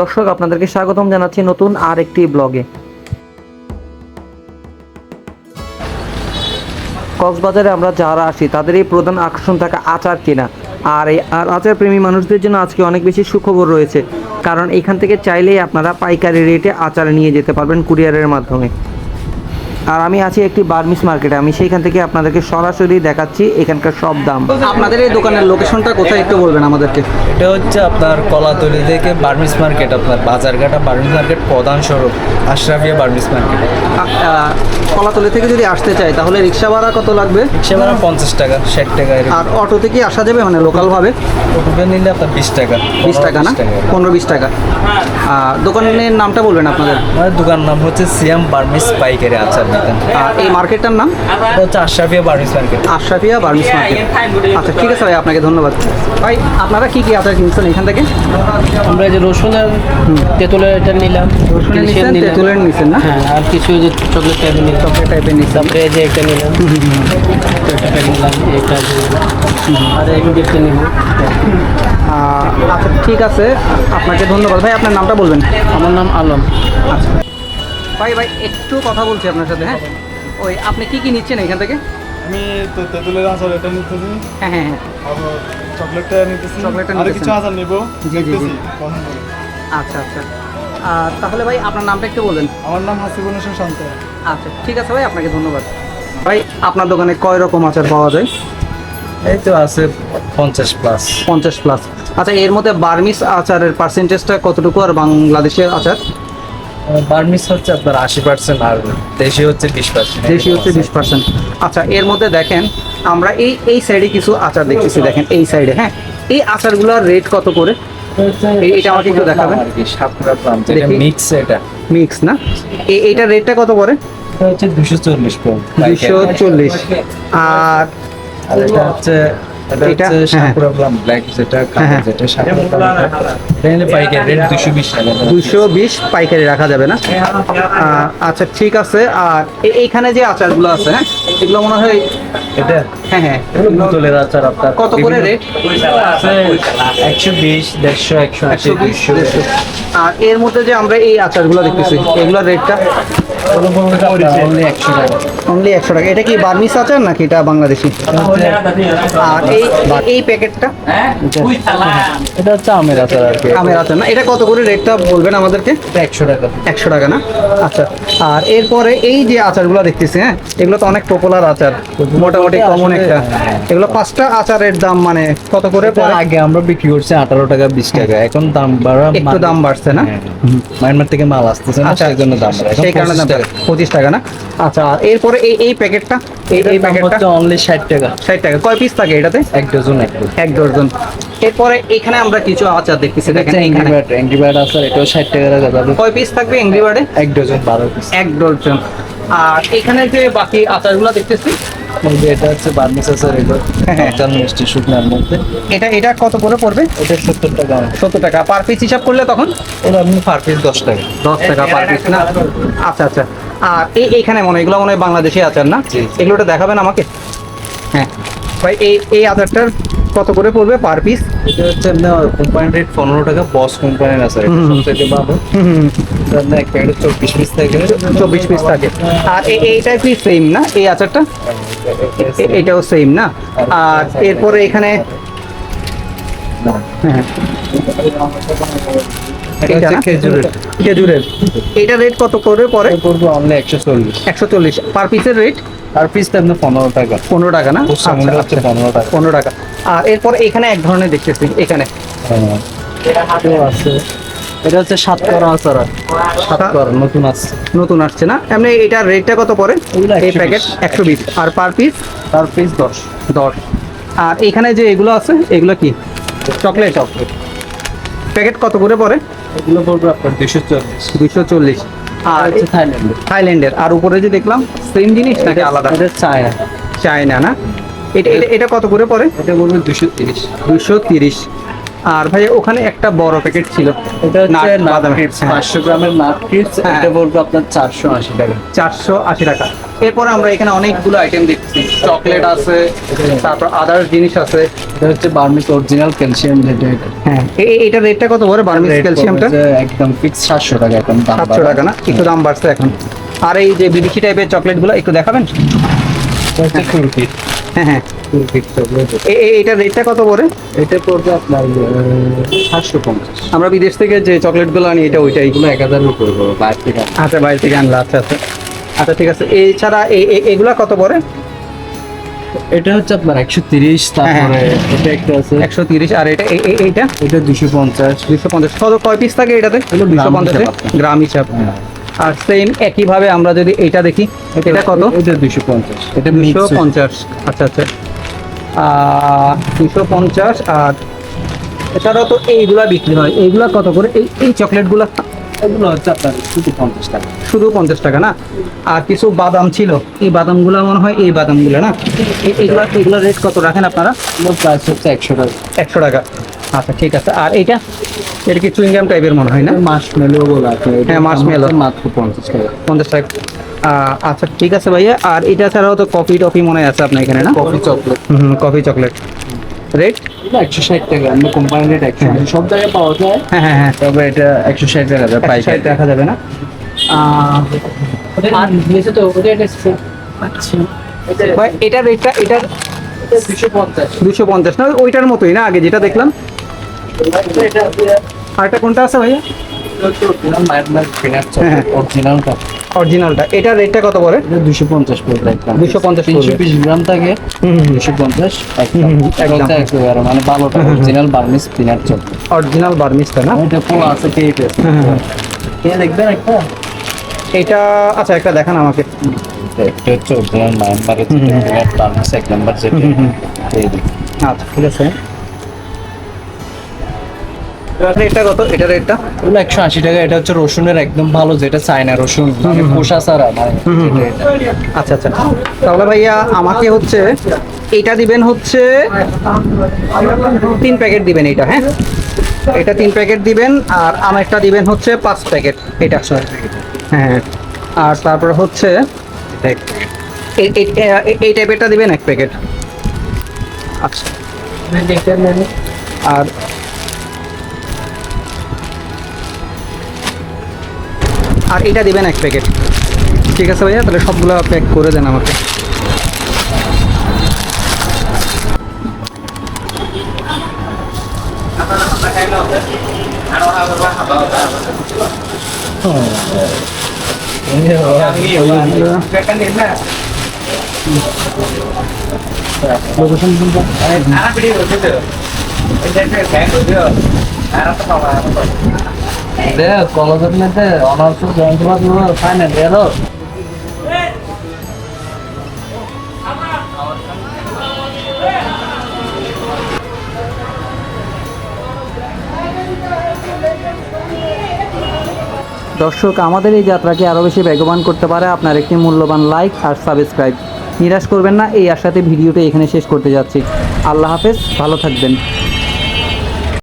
দর্শক, আপনাদেরকে স্বাগতম জানাচ্ছি নতুন আর একটি ব্লগে। কক্সবাজারে আমরা যারা আসি তাদের এই প্রধান আকর্ষণ থাকে আচার কেনা। আর এই আর আচার প্রেমী মানুষদের জন্য আজকে অনেক বেশি সুখবর রয়েছে। কারণ এখান থেকে চাইলেই আপনারা পাইকারি রেটে আচার নিয়ে যেতে পারবেন কুরিয়ারের মাধ্যমে। আর আমি আছি একটি বার্মিস মার্কেটে। আমি সেইখান থেকে আপনাদেরকে সরাসরি দেখাচ্ছি এখানকার সব দাম। আপনাদের এই দোকানের লোকেশনটা কোথায় একটু বলবেন আমাদেরকে? এটা হচ্ছে আপনার কলাতলি থেকে বার্মিস মার্কেট আপনার বাজারঘাটা বার্মিস মার্কেট প্রধান সড়ক আশরাফিয়া বার্মিস মার্কেট। কলাতলি থেকে যদি আসতে চাই তাহলে রিক্সা ভাড়া কত লাগবে? সে মানে পঞ্চাশ টাকা ষাট টাকা আর অটোতে কি আসা যাবে? মানে লোকালভাবে ওটুকে নিলে আপনার বিশ টাকা। বিশ টাকা না? পনেরো বিশ টাকা। আর দোকানের নামটা বলবেন আপনাদের। দোকান নাম হচ্ছে সিয়াম বার্মিস পাইকারি আচার। আর এই মার্কেটটার নাম? হচ্ছে Ashrafia Burmese market. Ashrafia Burmese market. আচ্ছা ঠিক আছে ভাই আপনাকে ধন্যবাদ। ভাই আপনারা কি কি আচার কিনছেন এখান থেকে? আমরা এই যে রসুন আর তেঁতুলের এটা নিলাম। রসুনের নিছেন তেঁতুলের নিছেন না? হ্যাঁ আর কিছু যে চকলেট টাইপের নিলাম। চকলেট টাইপের নিছেন। তারপরে এই যে একটা নিলাম। এটা নিলাম এটা আর এই একটা নিব আচ্ছা ঠিক আছে আপনাকে ধন্যবাদ। ভাই আপনার নামটা বলবেন। আমার নাম আলম। আচ্ছা। ভাই ভাই একটু কথা বলছি আপনার সাথে। হ্যাঁ। ওই আপনি কি কি নিচ্ছেন এখান থেকে? আমি তো তেঁতুলের আচার এটা নিতেছি। হ্যাঁ হ্যাঁ হ্যাঁ। চকলেটটা নিতেছি। চকলেটটা আর কিছু আচার নিবো। জি, জি, জি। আচ্ছা আচ্ছা। আর তাহলে ভাই আপনার নামটা একটু বলবেন। আমার নাম হাসিবুল হোসেন শান্ত। আচ্ছা ঠিক আছে ভাই আপনাকে ধন্যবাদ। ভাই আপনার দোকানে কয় রকম আচার পাওয়া যায়? এই তো আছে পঞ্চাশ প্লাস পঞ্চাশ প্লাস আচ্ছা এর মধ্যে বার্মিস আচারের পার্সেন্টেজটা কতটুকু আর বাংলাদেশের আচার? বার্মিস হচ্ছে আপনার আশি পার্সেন্ট আর দেশি হচ্ছে বিশ পার্সেন্ট দেশি হচ্ছে বিশ পার্সেন্ট আচ্ছা এর মধ্যে দেখেন আমরা এই এই সাইডে কিছু আচার দেখতেছি দেখেন এই সাইডে হ্যাঁ? এই আচারগুলোর রেট কত করে? এটা আমাকে একটু দেখাবেন। মিক্স এটা। মিক্স না? এই- এইটার রেটটা কত করে? হচ্ছে দুশো চল্লিশ দুশো চল্লিশ। আর আর এটা হচ্ছে এটা হ্যাঁ। সাকুরা প্লাম ব্ল্যাক যেটা কালো হ্যাঁ। যেটা সাকুরা প্লাম এটা পাইকারি রেট টাকা। রাখা যাবে না? আচ্ছা ঠিক আছে। আর এইখানে যে আচারগুলো আছে হ্যাঁ এগুলো মনে হয় এটা? হ্যাঁ হ্যাঁ। বোতলের আচার আপনার। কত করে রেট আছে। একশো বিশ দেড়শো একশো আশি একশো বিশ দুশো দেড়শো। আর এর মধ্যে যে আমরা এই আচারগুলো দেখতেছি এগুলোর রেটটা অনলি একশো টাকা। অনলি একশো টাকা। এটা কি বার্মিস আচার নাকি এটা বাংলাদেশি? আর এই এই প্যাকেটটা। এটা হচ্ছে আমের আচার আর কি। আমের আচার না? এটা কত করে রেটটা বলবেন আমাদেরকে? একশো টাকা। একশো টাকা না? আচ্ছা আর এরপরে এই যে আচারগুলো দেখতেছি হ্যাঁ এগুলো তো অনেক পপুলার আচার মোটামুটি কমন একটা। এগুলো পাঁচটা আচারের দাম মানে কত করে আগে আমরা বিক্রি করছি আঠারো টাকা বিশ টাকা। এখন দাম বাড়া একটু দাম বাড়ছে না? হ্যাঁ, মায়ানমার থেকে মাল আসতেছে না আচ্ছা সেই জন্য দাম সেই কারণে দাম পঁচিশ টাকা। না? আচ্ছা এরপরে এই এই প্যাকেটটা এই এই প্যাকেটটা? অনলি ষাট টাকা। ষাট টাকা। কয় পিস থাকে এটাতে? এক ডজন এক ডজন। এরপরে এখানে আমরা কিছু আচার দেখতেছি দেখেন এখানে। অ্যাংরিবার্ড অ্যাংরিবার্ড আচার এটাও ষাট টাকা রাখা যাবে কয় পিস থাকবে এংরি? বার্ডে এক ডজন বারো পিস এক ডজন। আর এখানে যে বাকি আচারগুলো দেখতেছি? এটা হচ্ছে বার্মিস আচার এটা হ্যাঁ। মিষ্টি শুকনার মধ্যে। এটা এটা কত করে পড়বে? এটা সত্তর টাকা। সত্তর টাকা। পার পিস হিসাব করলে তখন? আপনি পার পিস দশ টাকা। দশ টাকা পার পিস না? আচ্ছা আচ্ছা। আর এই এইখানে মনে এগুলো মনে হয় বাংলাদেশি আচার না। এগুলোটা দেখাবেন আমাকে? হ্যাঁ। ভাই এই এই কত করে পড়বে পার পিস এটা হচ্ছে আপনার রেট পনেরো টাকা বস কোম্পানির আছে ভালো আপনার এক প্যাকেটে চব্বিশ পিস থাকে। চব্বিশ পিস থাকে। আর এইটা কি সেম না? এই আচারটা? এটাও সেম না? আর এরপরে এখানে হ্যাঁ খেজুরের। এটা রেট কত করে পরে পড়বে অনলি একশো চল্লিশ। একশো চল্লিশ। পার পিসের রেট আর পিসটা আপনার পনেরো টাকা। পনেরো টাকা না? আচ্ছা, আচ্ছা। পনেরো টাকা। পনেরো টাকা। আর এরপর এখানে এক ধরনের দেখতেছি এখানে। হ্যাঁ। আছে। এটা হচ্ছে সাতকরা আচার। সাতকরা নতুন আছে নতুন আসছে না? এমনি এটার রেটটা কত পড়ে? এই প্যাকেট একশো বিশ। আর পার পিস তার পিস দশ। দশ। আর এখানে যে এগুলো আছে এগুলো কি? চকলেট চকলেট প্যাকেট কত করে পড়ে? এগুলো পড়বে আপনার দুশো চল্লিশ। দুইশো চল্লিশ। আর থাইল্যান্ডের। থাইল্যান্ডের। আর উপরে যে দেখলাম সেম জিনিস নাকি আলাদা? এটা চায়না। চায়না না? এটা এটা কত করে পড়ে? এটা পড়বে দুশো তিরিশ। দুশো তিরিশ। আর ভাই ওখানে একটা বড় প্যাকেট ছিল। এটা হচ্ছে বাদাম। নাট হ্যাঁ। পাঁচশো গ্রামের নাট কিটস হ্যাঁ। এটা বলব আপনার চারশো আশি টাকা। চারশো আশি টাকা। এরপরে আমরা এখানে অনেকগুলো আইটেম দেখছি চকলেট আছে তারপর আদার্স জিনিস আছে। এটা হচ্ছে বার্মিস অরিজিনাল ক্যালসিয়াম এটা হ্যাঁ এটা রেটটা কত পড়ে বার্মিস ক্যালসিয়ামটা একদম ফিক্স সাতশো টাকা এখন দাম সাতশো। টাকা না? একটু দাম বাড়ছে এখন। আর এই যে বিদেশি টাইপের চকলেটগুলো একটু দেখাবেন? হ্যাঁ হ্যাঁ। রেটটা কত পড়ে? এটা পড়বে আপনার সাতশো পঞ্চাশ। আমরা বিদেশ থেকে যে চকলেটগুলো আনি এটা ওইটাই। এগুলো এক হাজার উপরে। আচ্ছা বাইরে থেকে আনলা আচ্ছা আচ্ছা। আচ্ছা ঠিক আছে। এছাড়া এগুলা কত পড়ে? এটা হচ্ছে আপনার একশো তিরিশ তারপরে হ্যাঁ, এটা একটা আছে। একশো তিরিশ আর এটা এইটা? এটা দুশো পঞ্চাশ। দুশো পঞ্চাশ। কত কয় পিস থাকে এটাতে? দুশো গ্রাম পঞ্চাশে। গ্রাম হিসাব হ্যাঁ। আর সেম একইভাবে আমরা যদি এটা দেখি এটা কত? এটা দুশো পঞ্চাশ। এটা দুশো পঞ্চাশ। আচ্ছা আচ্ছা। দুশো পঞ্চাশ আর এছাড়াও তো এইগুলা বিক্রি হয়। এইগুলা কত করে? এই এই চকলেটগুলা এগুলো হচ্ছে আপনার শুধু পঞ্চাশ টাকা। শুধু পঞ্চাশ টাকা না? আর কিছু বাদাম ছিল। এই বাদামগুলো মনে হয় এই বাদামগুলো না? এইগুলা এইগুলা রেট কত রাখেন আপনারা? এগুলো প্রাইস হচ্ছে একশো টাকা। একশো টাকা। আচ্ছা ঠিক আছে। আর এইটা? এটা কি চুইংগাম টাইপের মনে হয় না? মাস মেলো বলে এটা হ্যাঁ। হচ্ছে মাত্র পঞ্চাশ টাকা। পঞ্চাশ টাকা। আচ্ছা ঠিক আছে ভাইয়া। আর এটা ছাড়াও তো কফি টফি মনে আছে আপনার এখানে না? কফি চকলেট হুম কফি চকলেট একশো ষাট টাকা আমরা কোম্পানি রেট একশো সব জায়গায় পাওয়া যায়। হ্যাঁ হ্যাঁ হ্যাঁ তবে এটা একশো ষাট টাকা যায় পাইকারি পাইকারি দেখা যাবে না। আর দিয়েছে তো ওটা এটা আচ্ছা। ভাই এটা রেটটা দুশো পঞ্চাশ। না ওইটার মতোই না আগে যেটা দেখলাম। আরেকটা কোনটা আছে ভাইয়া? হ্যাঁ। অরিজিনালটা। অরিজিনালটা এটা রেটটা কত পড়ে? দুশো পঞ্চাশ পড়বে একদম 250 তিনশো। বিশ গ্রাম থাকে। দুশো পঞ্চাশ মানে ভালোটা original Burmese peanut chocolate original বার্মিসটা না? এটা পোলা আছে হ্যাঁ। কে দেখবেন একটা? এটা আচ্ছা একটা দেখান আমাকে। এটা হচ্ছে অরিজিনাল নাম্বারে হুম। এক নাম্বার যেটা। আচ্ছা ঠিক আছে। রেটটা কত? এটা রেটটা এগুলো একশো আশি টাকা এটা হচ্ছে রসুনের একদম ভালো যেটা চায়না রসুন মানে পোষা ছাড়া মানে আচ্ছা আচ্ছা। তাহলে ভাইয়া আমাকে হচ্ছে এটা দিবেন হচ্ছে তিন প্যাকেট দিবেন এটা হ্যাঁ? এটা তিন প্যাকেট দিবেন আর আমারটা দিবেন হচ্ছে পাঁচ প্যাকেট এটা হ্যাঁ আর তারপর হচ্ছে এই টাইপেরটা দিবেন এক প্যাকেট। আচ্ছা। আর আর এটা দিবেন এক প্যাকেট। ঠিক আছে ভাইয়া? তাহলে সবগুলো প্যাক করে দেন আমাকে। দর্শক, আমাদের এই যাত্রাকে আরও বেশি বেগবান করতে পারে আপনার একটি মূল্যবান লাইক আর সাবস্ক্রাইব নিরাশ করবেন না, এই আশাতে ভিডিওটা এখানে শেষ করতে যাচ্ছি। আল্লাহ হাফেজ, ভালো থাকবেন।